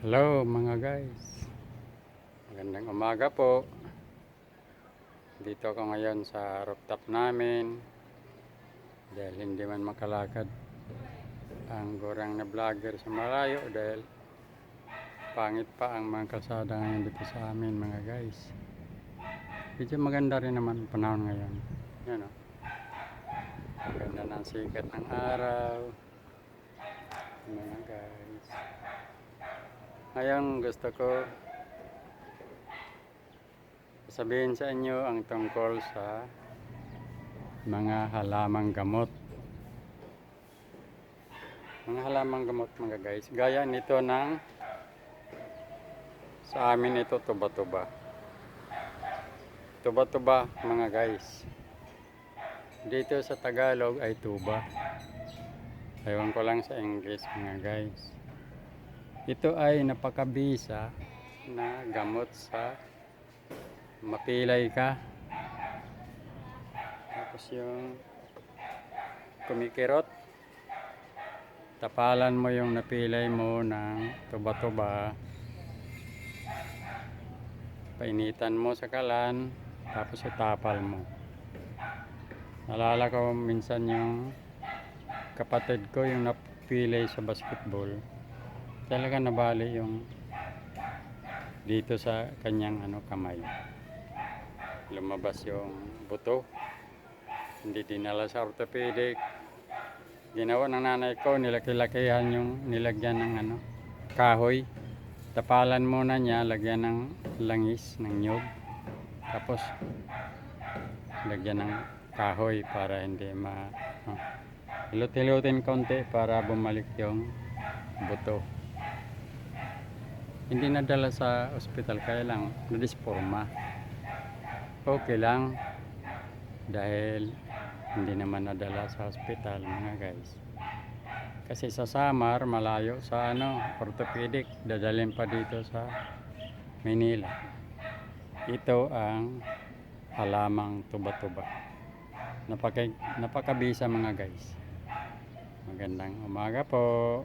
Hello mga guys. Magandang umaga po. Dito ako ngayon sa rooftop namin. Dahil hindi man makalakad ang gorang na vlogger sa malayo dahil pangit pa ang mga kalsada ngayon dito sa amin mga guys. Medyo maganda rin naman panahon ngayon. Yan o. Maganda ng sikat ng araw. Mga guys. Ngayon gusto ko sabihin sa inyo ang tungkol sa mga halamang gamot. Mga halamang gamot mga guys. Gaya nito ng sa amin ito tuba-tuba. Tuba-tuba mga guys. Dito sa Tagalog ay tuba. Ewan ko lang sa English mga guys. Ito ay napakabisa na gamot sa mapilay ka. Tapos yung kumikirot. Tapalan mo yung napilay mo ng tuba-tuba. Painitan mo sa kalan. Tapos itapal mo. Nalala ko minsan yung kapatid ko yung napilay sa basketball talaga nabali yung dito sa kanyang ano kamay. Lumabas yung buto. Hindi dinala sa orthopedic. Ginawa ng nanay ko nilaki-lakihan yung nilagyan ng ano kahoy. Tapalan muna niya lagyan ng langis ng nyog tapos lagyan ng kahoy para hindi ma oh, Ilut-ilutin konti para bumalik yung buto. Hindi nadala sa ospital kaya lang nadisforma. Okay lang dahil hindi naman nadala sa ospital mga guys. Kasi sa Samar malayo sa ano orthopedic dadalhin pa dito sa Manila. Ito ang halamang tuba-tuba. Napaka napakabisa mga guys. Magandang umaga po.